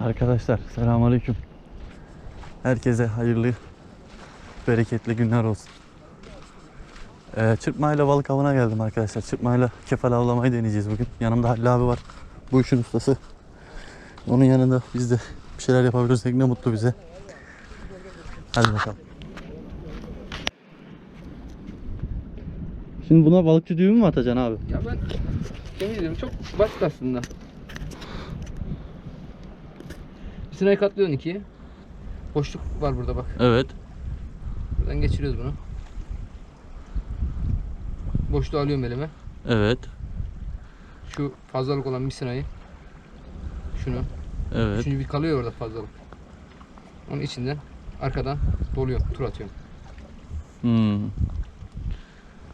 Arkadaşlar selamünaleyküm. Herkese hayırlı, bereketli günler olsun. Ee, çırpmayla balık avına geldim arkadaşlar. Çırpmayla kefal avlamayı deneyeceğiz bugün. Yanımda Halil abi var. Bu işin ustası. Onun yanında biz de bir şeyler yapabilirsek ne mutlu bize. Hadi bakalım. Şimdi buna balıkçı düğümü mü atacaksın abi? Ya ben temizliyorum. Çok basit aslında. Sırayı katlıyorsun ikiye. Boşluk var burada bak. Evet. Buradan geçiriyoruz bunu. Boşluğu alıyorum elime. Evet. Şu fazlalık olan misinayı. Şunu. Evet. Üçüncü bir kalıyor orada fazlalık. Onun içinden arkadan doluyor. Tur atıyorum. Hmm.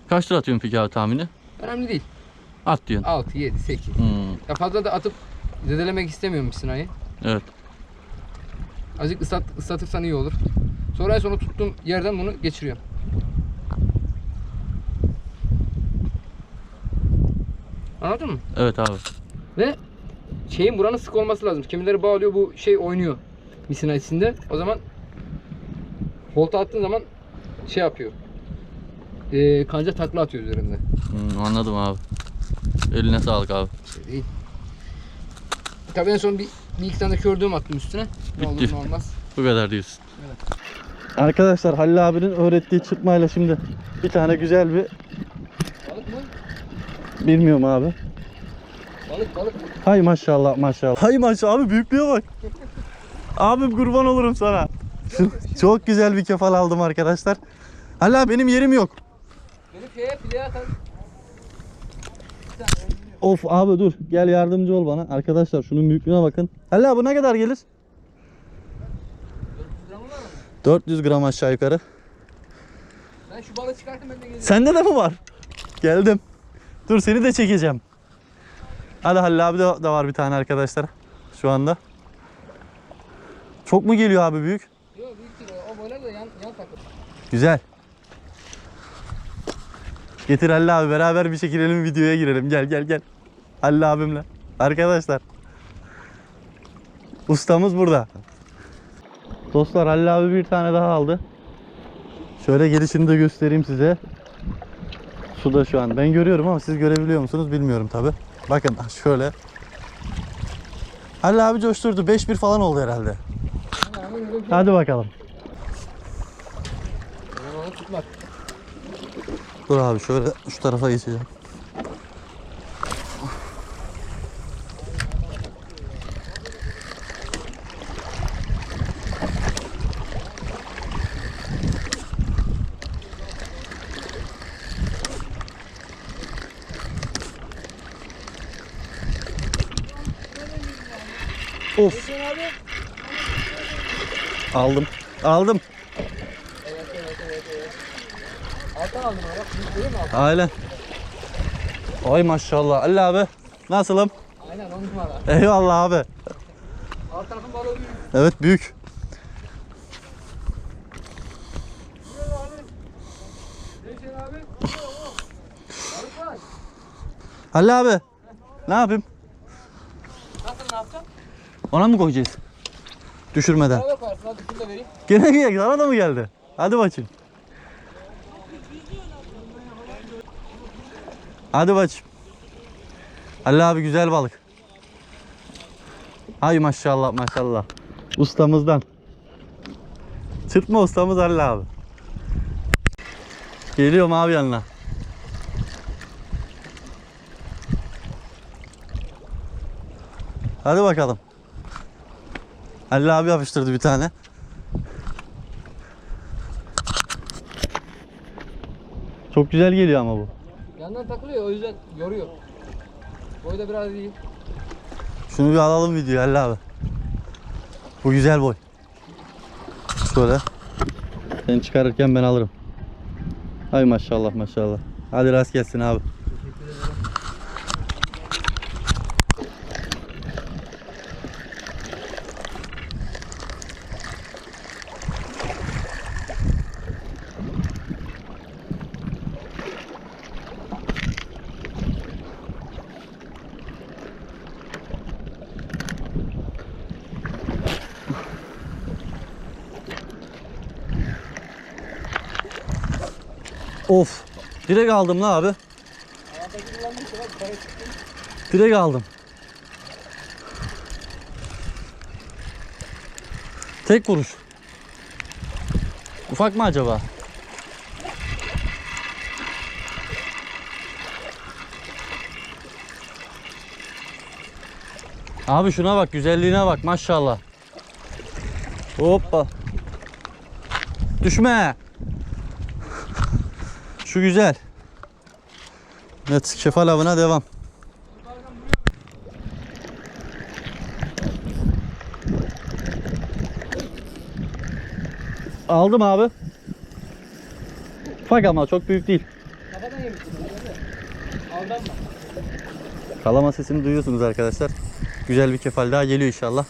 Kaç lira atıyorsun peki abi tahmini? Önemli değil. At diyorsun. 6, 7, 8. Hmm. Ya fazla da atıp zedelemek istemiyorum misinayı. Evet. Azıcık ıslat, ıslatırsan iyi olur. Sonra en sona tuttuğum yerden bunu geçiriyorum. Anladın mı? Evet abi. Ve şeyin buranın sık olması lazım. Kemileri bağlıyor bu şey oynuyor misina içinde. O zaman volta attığın zaman şey yapıyor. Ee, kanca takla atıyor üzerinde. Hmm, anladım abi. Eline sağlık abi. Şey değil. Tabii en son bir, bir iki tane de kördüğüm attım üstüne. Ne olur Bitti. ne olmaz. Bu kadar diyorsun. Arkadaşlar Halil abinin öğrettiği çırpmayla şimdi bir tane güzel bir Balık mı? bilmiyorum abi. Balık balık. Hay maşallah maşallah. Hay maşallah abi büyüklüğe bak. Abim kurban olurum sana. Çok güzel bir kefal aldım arkadaşlar. Halil abi benim yerim yok. Benim şeye fileye atan. Of abi dur gel yardımcı ol bana. Arkadaşlar şunun büyüklüğüne bakın. Halil abi ne kadar gelir? 400 gramı var mı? 400 gram aşağı yukarı. Ben şu balığı çıkartayım ben de geleceğim. Sende de mi var? Geldim. Dur seni de çekeceğim. Hadi Halil abi de, de var bir tane arkadaşlar şu anda. Çok mu geliyor abi büyük? Yok büyük değil o. O boylar da yan, yan takır. Güzel. Getir Halil abi beraber bir çekilelim videoya girelim. Gel gel gel. Halil abimle. Arkadaşlar. Ustamız burada. Dostlar Halil abi bir tane daha aldı. Şöyle gelişini de göstereyim size. Suda şu an. Ben görüyorum ama siz görebiliyor musunuz bilmiyorum tabi. Bakın şöyle. Halil abi coşturdu. 5-1 falan oldu herhalde. Hadi bakalım. Dur abi şöyle şu tarafa geçeceğim. Aldım. Aldım. Evet evet evet evet. Alttan aldım onu bak. Büyük değil mi alttan? Aynen. Ay maşallah. Ali abi. Nasılım? Aynen on numara. Eyvallah abi. Alt tarafın balığı büyük. Evet büyük. Ali abi. Ne yapayım? Nasıl ne yapacaksın? Ona mı koyacağız? Düşürmeden. Gene geldi? Sana da mı geldi? Hadi bakayım. Hadi bakayım. Ali abi güzel balık. Ay maşallah maşallah. Ustamızdan. Çırpma ustamız Ali abi. Geliyorum abi yanına. Hadi bakalım. Ali abi yapıştırdı bir tane. Çok güzel geliyor ama bu. Yandan takılıyor o yüzden yoruyor. Boyu da biraz iyi. Şunu bir alalım videoya Ali abi. Bu güzel boy. Şöyle. Sen çıkarırken ben alırım. Hay maşallah maşallah. Hadi rast gelsin abi. Of. Direkt aldım la abi. Direkt aldım. Tek vuruş. Ufak mı acaba? Abi şuna bak güzelliğine bak maşallah. Hoppa. Düşme. Şu güzel. Evet kefal avına devam. Aldım abi. Ufak ama çok büyük değil. Kafadan. Kalama sesini duyuyorsunuz arkadaşlar. Güzel bir kefal daha geliyor inşallah.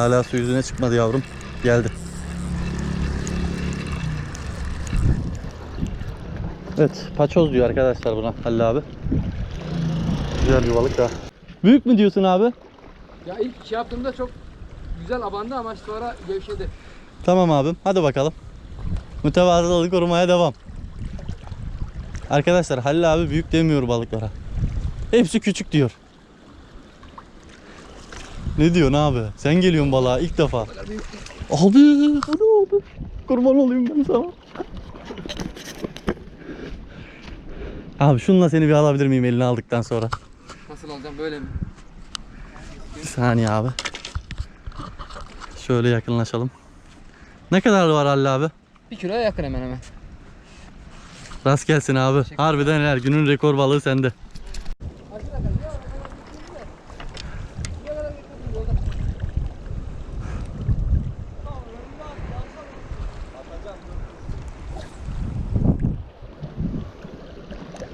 Hala su yüzüne çıkmadı yavrum. Geldi. Evet, paçoz diyor arkadaşlar buna Halil abi. Güzel bir balık daha. Büyük mü diyorsun abi? Ya ilk şey yaptığımda çok güzel abandı ama sonra gevşedi. Tamam abim. Hadi bakalım. Mütevazılığı korumaya devam. Arkadaşlar Halil abi büyük demiyor balıklara. Hepsi küçük diyor. Ne diyorsun abi? Sen geliyorsun balığa ilk defa. Abi, hadi abi. Kurban olayım ben sana. Abi şununla seni bir alabilir miyim eline aldıktan sonra? Nasıl alacağım böyle mi? Bir saniye abi. Şöyle yakınlaşalım. Ne kadar var Halil abi? Bir kiloya yakın hemen hemen. Rast gelsin abi. Harbiden her günün rekor balığı sende.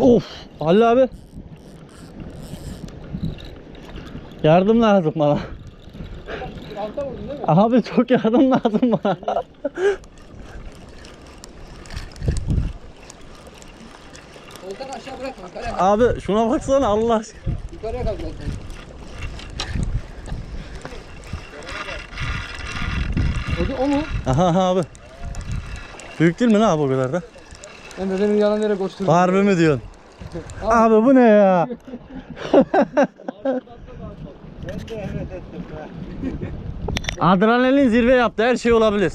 Of Halil abi. Yardım lazım bana. Alta vurdun değil mi? Abi çok yardım lazım bana. Oltanı aşağı bırakma. Yukarıya kalk. Abi şuna baksana Allah aşkına. Yukarıya kalk oltanı. O, mu? Aha aha abi. Büyük değil mi ne abi o kadar da? Ben de demin yalan yere koşturdum. Harbi mi diyorsun? Abi bu ne ya? Adrenalin zirve yaptı. Her şey olabilir.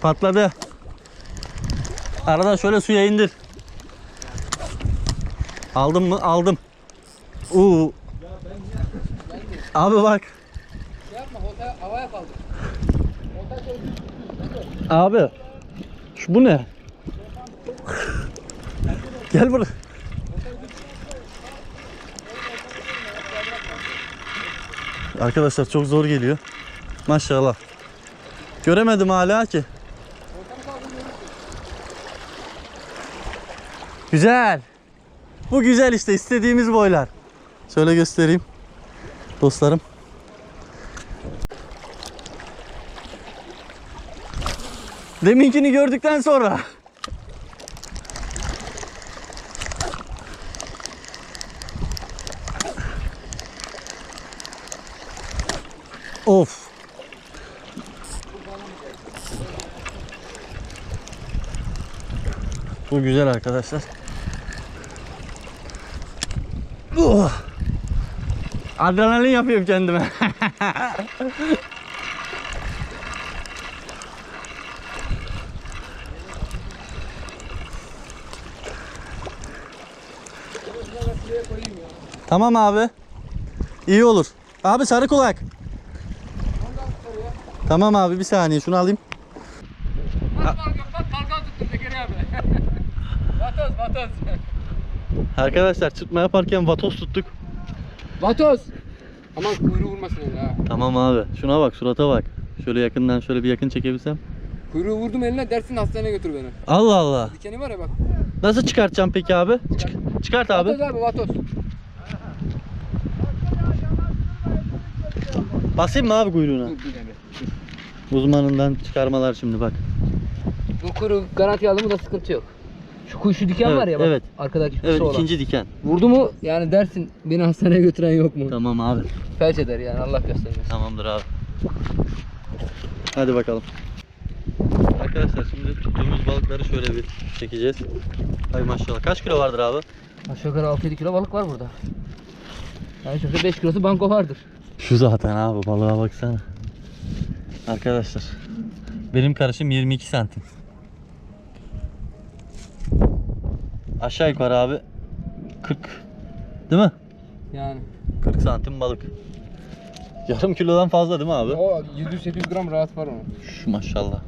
Patladı. Arada şöyle suya indir. Aldım mı? Aldım. Uuu. Abi bak. Abi. Şu bu ne? Gel buraya. Arkadaşlar çok zor geliyor. Maşallah. Göremedim hala ki. Güzel. Bu güzel işte istediğimiz boylar. Şöyle göstereyim. Dostlarım. Deminkini gördükten sonra. Of. Bu güzel arkadaşlar. Oh. Adrenalin yapıyorum kendime. tamam abi. İyi olur. Abi sarı kulak. Tamam abi bir saniye şunu alayım. Vatoz vatoz. Arkadaşlar çıkma yaparken vatos tuttuk. Vatoz. Aman kuyruğu vurmasın eline ha. Tamam abi. Şuna bak surata bak. Şöyle yakından şöyle bir yakın çekebilsem. Kuyruğu vurdum eline dersin hastaneye götür beni. Allah Allah. Dikeni var ya bak. Nasıl çıkartacağım peki abi? Çık- çıkart abi. Vatoz abi vatoz. Basayım mı abi kuyruğuna? Dur. Uzmanından çıkarmalar şimdi bak. Bu kuyruğu garanti aldı mı da sıkıntı yok. Şu kuy şu diken Evet, var ya bak. evet. Arkadaki kısa Evet olan. ikinci diken. Vurdu mu yani dersin beni hastaneye götüren yok mu? Tamam abi. Felç eder yani Allah göstermesin. Tamamdır abi. Hadi bakalım. Arkadaşlar şimdi tuttuğumuz balıkları şöyle bir çekeceğiz. Hay maşallah. Kaç kilo vardır abi? Aşağı yukarı 6-7 kilo balık var burada. Yani şurada 5 kilosu banko vardır. Şu zaten abi balığa baksana. Arkadaşlar. Benim karışım 22 santim. Aşağı yukarı abi 40 değil mi? Yani. 40 santim balık. Yarım kilodan fazla değil mi abi? O 700-800 gram rahat var onun. Şu maşallah.